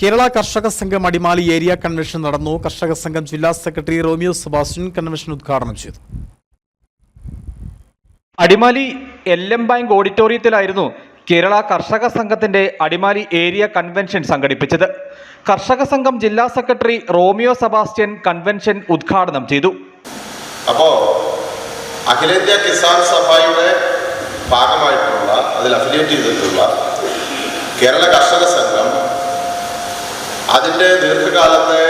കേരള കർഷക സംഘം Adimali area convention നടന്നു. കർഷക സംഘം ജില്ലാ സെക്രട്ടറി റോമിയോ സുബാസ്റ്റൻ കൺവെൻഷൻ ഉദ്ഘാടനം ചെയ്തു. അടിമാലി എൽ എം ബാങ്ക് ഓഡിറ്റോറിയത്തിലായിരുന്നു കേരള കർഷക സംഘത്തിന്റെ അടിമാലി ഏരിയ കൺവെൻഷൻ സംഘടിപ്പിച്ചത്. കർഷക സംഘം ജില്ലാ സെക്രട്ടറി റോമിയോ സബാസ്റ്റ്യൻ കൺവെൻഷൻ ഉദ്ഘാടനം ചെയ്തു. അപ്പോ അഖിലേന്ത്യാ കിസാൻ സഭയുടെ ഭാഗമായിട്ടുള്ള അതിൽ അഫിലിയേറ്റ് ചെയ്തിട്ടുള്ള കേരള കർഷക സംഘം അതിന്റെ ദീർഘകാലത്തെ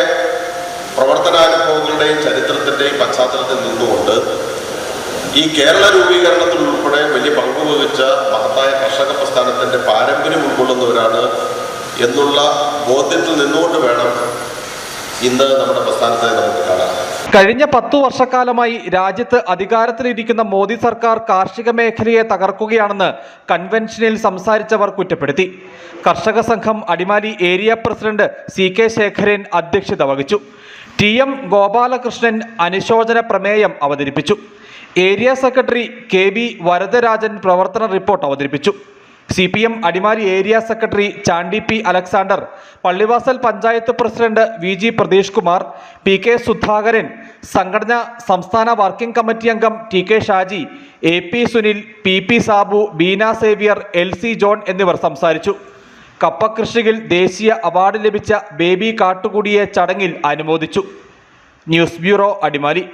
പ്രവർത്തനാനുഭവങ്ങളുടെയും ചരിത്രത്തിന്റെയും പശ്ചാത്തലത്തിൽ നിന്നുകൊണ്ട് ഈ കേരള രൂപീകരണത്തിൽ ഉൾപ്പെടെ വലിയ പങ്കുവഹിച്ച മഹത്തായ കർഷക പ്രസ്ഥാനത്തിന്റെ പാരമ്പര്യം ഉൾക്കൊള്ളുന്നവരാണ് എന്നുള്ള ബോധ്യത്തിൽ നിന്നുകൊണ്ട് വേണം ഇന്ന് നമ്മുടെ പ്രസ്ഥാനത്തെ നമുക്ക് കഴിഞ്ഞ പത്തു വർഷക്കാലമായി രാജ്യത്ത് അധികാരത്തിലിരിക്കുന്ന മോദി സർക്കാർ കാർഷിക മേഖലയെ തകർക്കുകയാണെന്ന് കൺവെൻഷനിൽ സംസാരിച്ചവർ കുറ്റപ്പെടുത്തി. കർഷക സംഘം Adimali area president C K Sekharan അധ്യക്ഷത വഹിച്ചു. ടി എം ഗോപാലകൃഷ്ണൻ അനുശോചന പ്രമേയം അവതരിപ്പിച്ചു. Area secretary K B Varadarajan പ്രവർത്തന റിപ്പോർട്ട് അവതരിപ്പിച്ചു. C P M Adimali area secretary Chandy P Alexander Pallivasal panchayat president V G Pratheesh Kumar P K Sudhakaran സംഘടന സംസ്ഥാന working committee അംഗം T K Shaji A P Sunil P P Sabu Beena Xavier L C John എന്നിവർ സംസാരിച്ചു. കപ്പ കൃഷിയിൽ ദേശീയ award ലഭിച്ച baby കാട്ടുകൂടിയെ ചടങ്ങിൽ അനുമോദിച്ചു. News bureau Adimali.